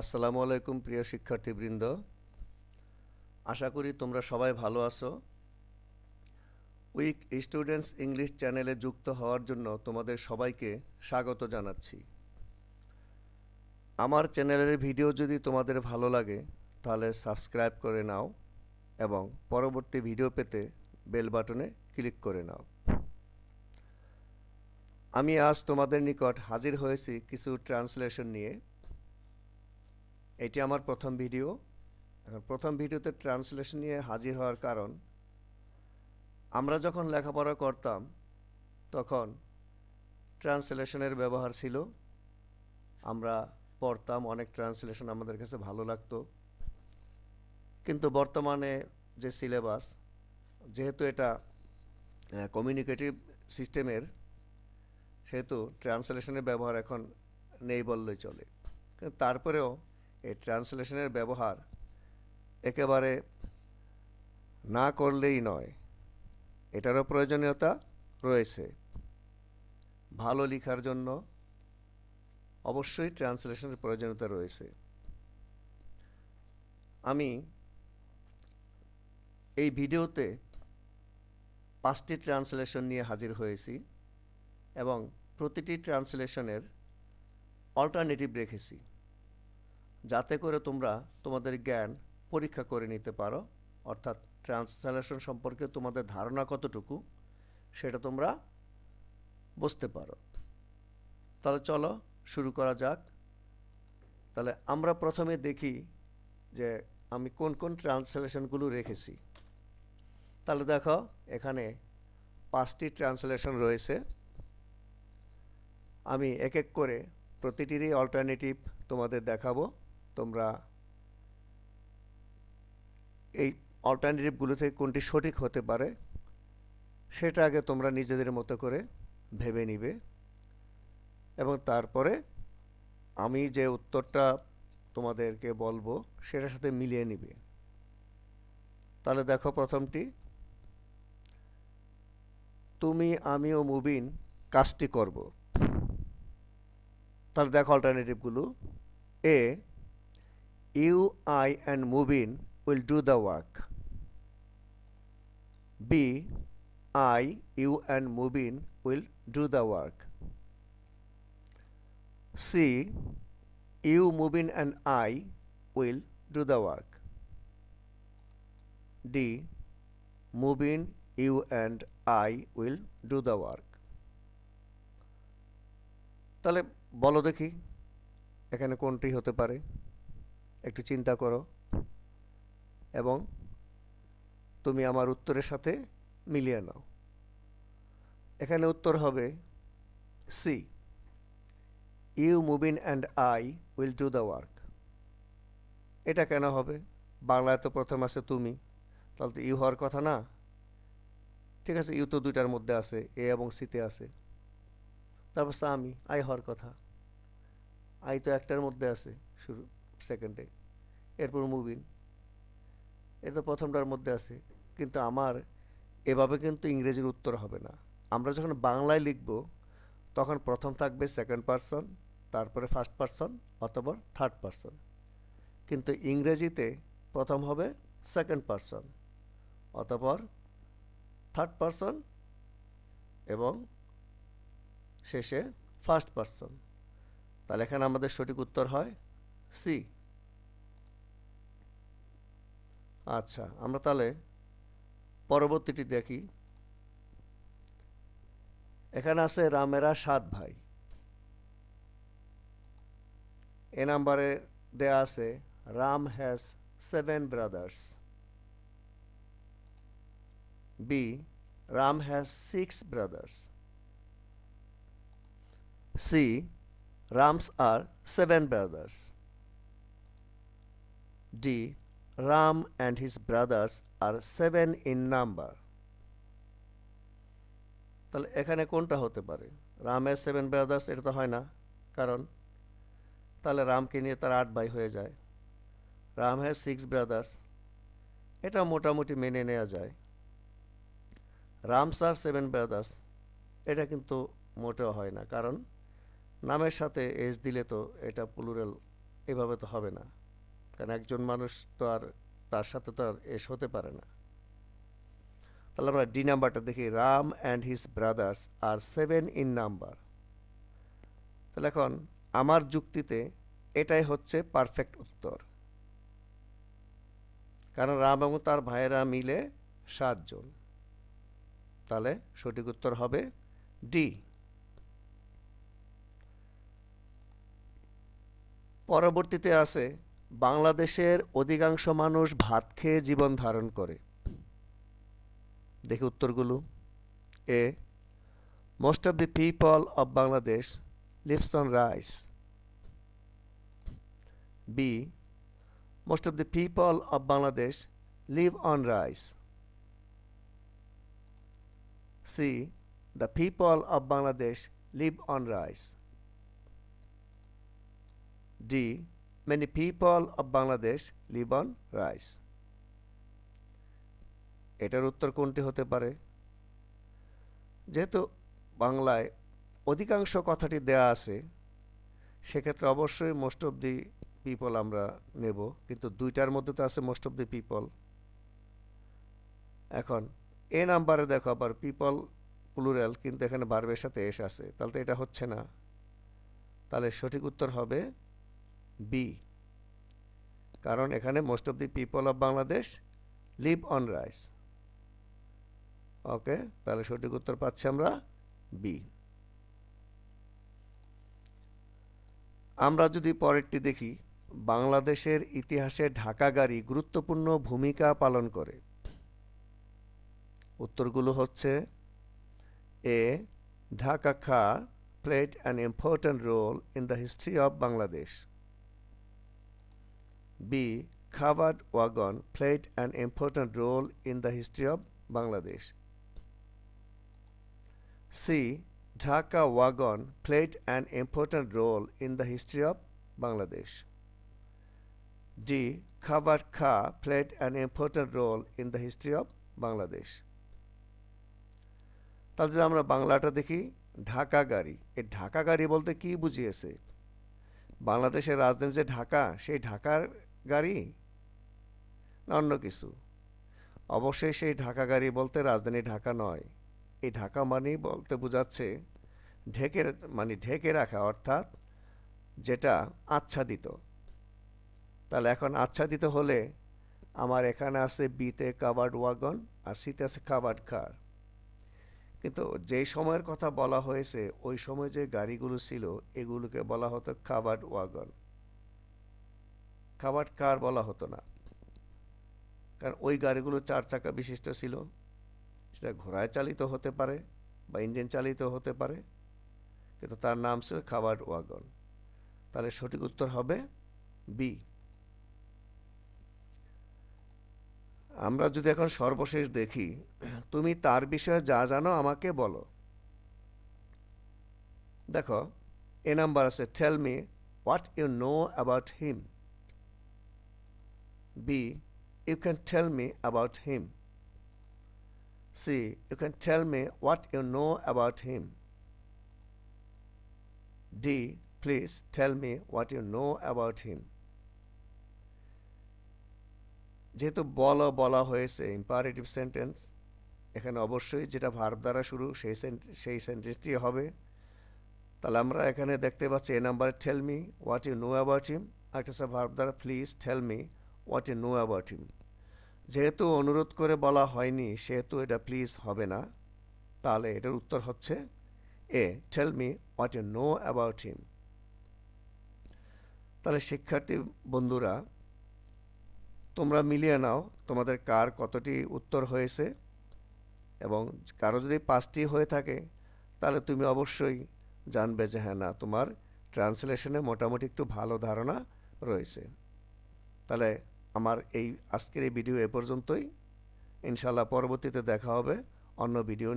আসসালামু আলাইকুম প্রিয় শিক্ষার্থীবৃন্দ। আশা করি তোমরা সবাই ভালো আছো। উইক স্টুডেন্টস ইংলিশ চ্যানেলে যুক্ত হওয়ার জন্য তোমাদের সবাইকে স্বাগত জানাচ্ছি। আমার চ্যানেলের ভিডিও যদি তোমাদের ভালো লাগে, তাহলে সাবস্ক্রাইব করে নাও এবং পরবর্তী ভিডিও পেতে বেল বাটনে ক্লিক করে নাও। আমি আজ তোমাদের নিকট হাজির হয়েছি কিছু ট্রান্সলেশন নিয়ে। এটি আমার প্রথম ভিডিও। প্রথম ভিডিওতে ট্রান্সলেশন নিয়ে হাজির হওয়ার কারণ, আমরা যখন লেখাপড়া করতাম, তখন ট্রান্সলেশনের ব্যবহার ছিল। আমরা পড়তাম, অনেক ট্রান্সলেশন আমাদের কাছে ভালো লাগতো। কিন্তু বর্তমানে যে সিলেবাস, যেহেতু এটা কমিউনিকেটিভ সিস্টেমের সেহেতু ট্রান্সলেশনের ব্যবহার এখন নেই বললেই চলে। তারপরেও এই ট্রান্সলেশনের ব্যবহার একেবারে না করলেই নয়। এটারও প্রয়োজনীয়তা রয়েছে। ভালো লেখার জন্য অবশ্যই ট্রান্সলেশনের প্রয়োজনীয়তা রয়েছে। আমি এই ভিডিওতে পাঁচটি ট্রান্সলেশন নিয়ে হাজির হয়েছি এবং প্রতিটি ট্রান্সলেশনের অল্টারনেটিভ রেখেছি। যাতে করে তোমরা তোমাদের জ্ঞান পরীক্ষা করে নিতে পারো, অর্থাৎ ট্রান্সলেশন সম্পর্কে তোমাদের ধারণা কতটুকু সেটা তোমরা বুঝতে পারো। তাহলে চলো শুরু করা যাক। তাহলে আমরা প্রথমে দেখি যে আমি কোন কোন ট্রান্সলেশনগুলো রেখেছি। তাহলে দেখো, এখানে পাঁচটি ট্রান্সলেশন রয়েছে। আমি এক এক করে প্রতিটিরই অল্টারনেটিভ তোমাদের দেখাবো। তোমরা এই অল্টারনেটিভগুলো থেকে কোনটি সঠিক হতে পারে, সেটা আগে তোমরা নিজেদের মতো করে ভেবে নিবে। এবং তারপরে আমি যে উত্তরটা তোমাদেরকে বলব, সেটার সাথে মিলিয়ে নিবে। তাহলে দেখো প্রথমটি, তুমি, আমি ও মুবিন কাজটি করব। তাহলে দেখো অল্টারনেটিভগুলো A you I and Mubin will do the work. B I you and Mubin will do the work. C you Mubin and I will do the work. D Mubin you and I will do the work. তাহলে বলো দেখি, এখানে কোনটি হতে পারে? একটু চিন্তা করো এবং তুমি আমার উত্তরের সাথে মিলিয়ে নাও। এখানে উত্তর হবে C you Mubin and I will do the work এটা কেন হবে? বাংলায় তো প্রথম আছে তুমি। তাহলে তো ইউ হওয়ার কথা না? ঠিক আছে, ইউ তো দুইটার মধ্যে আছে এ এবং সিতে আছে। তারপর সামি আই হওয়ার কথা। আই তো একটার মধ্যে আছে, শুরু। সেকেন্ডে এরপর মুবিন এটা তো প্রথমটার মধ্যে আছে। কিন্তু আমার এভাবে কিন্তু ইংরেজির উত্তর হবে না। আমরা যখন বাংলায় লিখব, তখন প্রথম থাকবে সেকেন্ড পারসন তারপরে ফার্স্ট পারসন অথবা থার্ড পারসন কিন্তু ইংরেজিতে প্রথম হবে সেকেন্ড পারসন অতপর থার্ড পারসন এবং শেষে ফার্স্ট পারসন তাহলে এখানে আমাদের সঠিক উত্তর হয় সি। আচ্ছা আমরা তাহলে পরবর্তীটি দেখি। এখানে আছে রামেরা সাত ভাই। এ নাম্বারে দেয়া আছে, Ram has seven brothers. B, Ram has six brothers. C Rams are seven brothers. D. Ram and his brothers are seven in number. তাহলে এখানে কোনটা হতে পারে? রামের সেভেন ব্রাদার্স এটা তো হয় না। কারণ তাহলে রামকে নিয়ে তার আট ভাই হয়ে যায়। রাম হ্যাজ সিক্স ব্রাদার্স এটা মোটামুটি মেনে নেওয়া যায়। রামস আর সেভেন ব্রাদার্স এটা কিন্তু মোটেও হয় না। কারণ নামের সাথে এস দিলে তো এটা প্লুরাল এভাবে তো হবে না। কারণ একজন মানুষ তো আর তার সাথে তো আর এস হতে পারে না। তাহলে আমরা ডি নাম্বারটা দেখি। Ram and his brothers are seven in number তাহলে এখন আমার যুক্তিতে এটাই হচ্ছে পারফেক্ট উত্তর। কারণ রাম এবং তার ভাইয়েরা মিলে সাতজন। তাহলে সঠিক উত্তর হবে ডি। পরবর্তীতে আছে বাংলাদেশের অধিকাংশ মানুষ ভাত খেয়ে জীবন ধারণ করে। দেখি উত্তরগুলো। A most of the people of Bangladesh lives on rice B most of the people of Bangladesh live on rice C the people of Bangladesh live on rice D Many people of Bangladesh live on rice. এটার উত্তর কোনটি হতে পারে? যেহেতু বাংলায় অধিকাংশ কথাটি দেয়া আছে, সেক্ষেত্রে অবশ্যই মোস্ট অফ দি পিপল আমরা নেব। কিন্তু দুইটার মধ্যে তো আছে মোস্ট অফ দি পিপল এখন, এ নাম্বারে দেখো আবার পিপল প্লুরাল কিন্তু এখানে বার্বের সাথে এস আছে। তাহলে তো এটা হচ্ছে না। তাহলে সঠিক উত্তর হবে বি কারণ এখানে most of the people of Bangladesh live on rice okay তাহলে সঠিক উত্তর পাচ্ছি আমরা বি আমরা যদি পরেরটি দেখি, বাংলাদেশের ইতিহাসে ঢাকা গাড়ি গুরুত্বপূর্ণ ভূমিকা পালন করে। উত্তরগুলো হচ্ছে এ ঢাকা খা played an important role in the history of Bangladesh B খাবার্ড wagon played an important role in the history of Bangladesh C Dhaka wagon played an important role in the history of Bangladesh. D. Khabar Kha played an important role in the history of Bangladesh. তাহলে যদি আমরা বাংলাটা দেখি ঢাকা গাড়ি এই ঢাকা গাড়ি বলতে কি বুঝিয়েছে বাংলাদেশের রাজধানী যে ঢাকা সেই ঢাকার গাড়ি? না, অন্য কিছু। অবশ্যই সেই ঢাকা গাড়ি বলতে রাজধানী ঢাকা নয়। এই ঢাকা মানেই বলতে বোঝাচ্ছে ঢেকে মানে ঢেকে রাখা, অর্থাৎ যেটা আচ্ছাদিত। তাহলে এখন আচ্ছাদিত হলে আমার এখানে আছে বিতে কাবার্ড ওয়াগন, আর সিতে আছে কাবার্ড কার। কিন্তু যেই সময়ের কথা বলা হয়েছে, ওই সময় যে গাড়িগুলো ছিল, এগুলোকে বলা হতো কাবার্ড ওয়াগন। কাবার্ড কার বলা হতো না। কারণ ওই গাড়িগুলো চার চাকা বিশিষ্ট ছিল। সেটা ঘোড়ায় চালিত হতে পারে বা ইঞ্জিন চালিত হতে পারে। কিন্তু তার নাম ছিল খাবার ওয়াগন। তাহলে সঠিক উত্তর হবে বি আমরা যদি এখন সর্বশেষ দেখি, তুমি তার বিষয়ে যা জানো আমাকে বলো। দেখো, এ নাম্বার আছে tell me what you know about him B you can tell me about him. C. You can tell me what you know about him. D. Please tell me what you know about him. যেহেতু বলো, বলা হয়েছে imperative sentence এখানে অবশ্যই যেটা verb দ্বারা শুরু, সেই সেই সেন্টেন্সটি হবে তাহলে আমরা এখানে দেখতে পাচ্ছি, এ নাম্বারে tell me what you know about him একটা ভার্ব দ্বারা please tell me what you know about him যেহেতু অনুরোধ করে বলা হয়নি, সেহেতু এটা প্লিজ হবে না। তাহলে এটার উত্তর হচ্ছে A tell me what you know about him তাহলে শিক্ষার্থী বন্ধুরা, তোমরা মিলিয়ে নাও তোমাদের কার কতটি উত্তর হয়েছে এবং কারও যদি পাঁচটি হয়ে থাকে, তাহলে তুমি অবশ্যই জানবে যে হ্যাঁ না, তোমার ট্রান্সলেশনে মোটামুটি একটু ভালো ধারণা রয়েছে। তাহলে আমার এই আজকের এই ভিডিও এ পর্যন্তই। ইনশাল্লাহ পরবর্তীতে দেখা হবে অন্য ভিডিও